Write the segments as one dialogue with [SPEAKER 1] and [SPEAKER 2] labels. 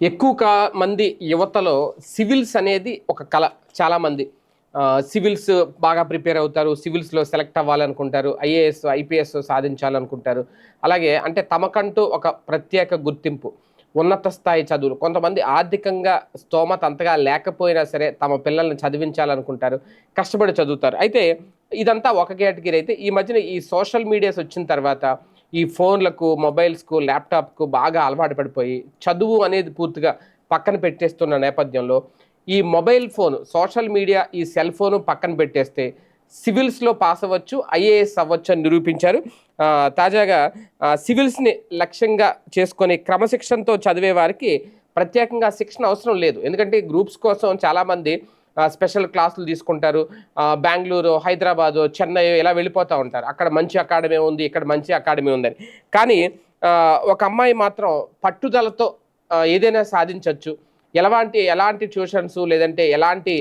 [SPEAKER 1] ఎక్కువ మంది యువతలో సివిల్స్ అనేది ఒక కళ చాలామంది సివిల్స్ బాగా ప్రిపేర్ అవుతారు సివిల్స్లో సెలెక్ట్ అవ్వాలనుకుంటారు ఐఏఎస్ ఐపీఎస్ సాధించాలనుకుంటారు. అలాగే అంటే తమకంటూ ఒక ప్రత్యేక గుర్తింపు ఉన్నత స్థాయి చదువులు. కొంతమంది ఆర్థికంగా స్తోమత అంతగా లేకపోయినా సరే తమ పిల్లల్ని చదివించాలనుకుంటారు కష్టపడి చదువుతారు. అయితే ఇదంతా ఒక కేటగిరీ. అయితే ఈ మధ్యన ఈ సోషల్ మీడియాస్ వచ్చిన తర్వాత ఈ ఫోన్లకు మొబైల్స్కు ల్యాప్టాప్కు బాగా అలవాటు పడిపోయి చదువు అనేది పూర్తిగా పక్కన పెట్టేస్తున్న నేపథ్యంలో ఈ మొబైల్ ఫోన్ సోషల్ మీడియా ఈ సెల్ ఫోను పక్కన పెట్టేస్తే సివిల్స్లో పాస్ అవ్వచ్చు ఐఏఎస్ అవ్వచ్చు అని నిరూపించారు. తాజాగా సివిల్స్ని లక్ష్యంగా చేసుకొని క్రమశిక్షణతో చదివే వారికి ప్రత్యేకంగా శిక్షణ అవసరం లేదు. ఎందుకంటే గ్రూప్స్ కోసం చాలామంది స్పెషల్ క్లాసులు తీసుకుంటారు. బెంగళూరు హైదరాబాదు చెన్నై ఇలా వెళ్ళిపోతూ ఉంటారు. అక్కడ మంచి అకాడమీ ఉంది ఇక్కడ మంచి అకాడమీ ఉందని. కానీ ఒక అమ్మాయి మాత్రం పట్టుదలతో ఏదైనా సాధించవచ్చు ఎలాంటి ఎలాంటి ట్యూషన్స్ లేదంటే ఎలాంటి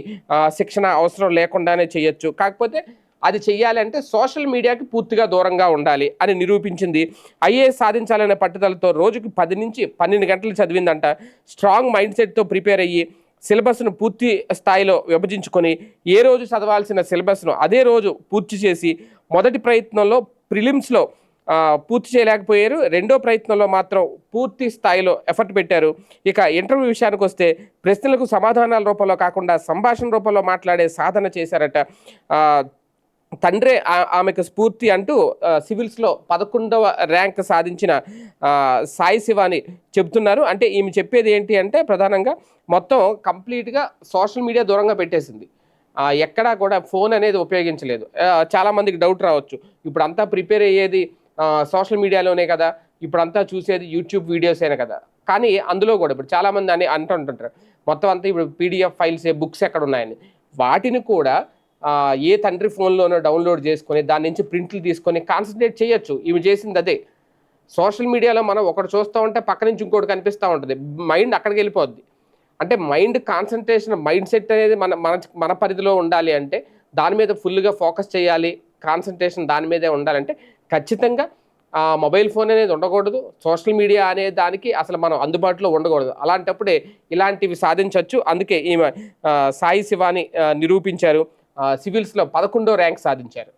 [SPEAKER 1] శిక్షణ అవసరం లేకుండానే చేయొచ్చు. కాకపోతే అది చెయ్యాలంటే సోషల్ మీడియాకి పూర్తిగా దూరంగా ఉండాలి అని నిరూపించింది ఐఏఎస్ సాధించాలనే పట్టుదలతో రోజుకి పది నుంచి పన్నెండు గంటలు చదివిందంట. స్ట్రాంగ్ మైండ్ సెట్తో ప్రిపేర్ అయ్యి సిలబస్ను పూర్తి స్థాయిలో విభజించుకొని ఏ రోజు చదవాల్సిన సిలబస్ను అదే రోజు పూర్తి చేసి మొదటి ప్రయత్నంలో ప్రిలిమ్స్లో పూర్తి చేయలేకపోయారు. రెండో ప్రయత్నంలో మాత్రం పూర్తి స్థాయిలో ఎఫర్ట్ పెట్టారు. ఇక ఇంటర్వ్యూ విషయానికి వస్తే ప్రశ్నలకు సమాధానాల రూపంలో కాకుండా సంభాషణ రూపంలో మాట్లాడే సాధన చేశారట తండ్రే ఆమెకు స్ఫూర్తి అంటూ సివిల్స్లో పదకొండవ ర్యాంక్ సాధించిన సాయి శివాని చెబుతున్నారు. అంటే ఈమె చెప్పేది ఏంటి అంటే ప్రధానంగా మొత్తం కంప్లీట్గా సోషల్ మీడియా దూరంగా పెట్టేసింది. ఎక్కడా కూడా ఫోన్ అనేది ఉపయోగించలేదు. చాలామందికి డౌట్ రావచ్చు. ఇప్పుడు అంతా ప్రిపేర్ అయ్యేది సోషల్ మీడియాలోనే కదా. ఇప్పుడు అంతా చూసేది యూట్యూబ్ వీడియోసేనే కదా. కానీ అందులో కూడా ఇప్పుడు చాలామంది అని అంటుంటుంటారు. మొత్తం అంతా ఇప్పుడు పీడిఎఫ్ ఫైల్స్ బుక్స్ ఎక్కడ ఉన్నాయని. వాటిని కూడా ఏ తండ్రి ఫోన్లోనో డౌన్లోడ్ చేసుకొని దాని నుంచి ప్రింట్లు తీసుకొని కాన్సన్ట్రేట్ చేయొచ్చు. ఇవి చేసింది అదే. సోషల్ మీడియాలో మనం ఒకటి చూస్తూ ఉంటే పక్క నుంచి ఇంకోటి కనిపిస్తూ ఉంటుంది. మైండ్ అక్కడికి వెళ్ళిపోద్ది. అంటే మైండ్ కాన్సన్ట్రేషన్ మైండ్ సెట్ అనేది మన మన మన పరిధిలో ఉండాలి అంటే దాని మీద ఫుల్గా ఫోకస్ చేయాలి. కాన్సన్ట్రేషన్ దాని మీదే ఉండాలంటే ఖచ్చితంగా ఆ మొబైల్ ఫోన్ అనేది ఉండకూడదు. సోషల్ మీడియా అనే దానికి అసలు మనం అందుబాటులో ఉండకూడదు. అలాంటప్పుడే ఇలాంటివి సాధించవచ్చు అందుకే ఈమె సాయి శివాని నిరూపించారు. సివిల్స్లో పదకొండో ర్యాంక్ సాధించారు.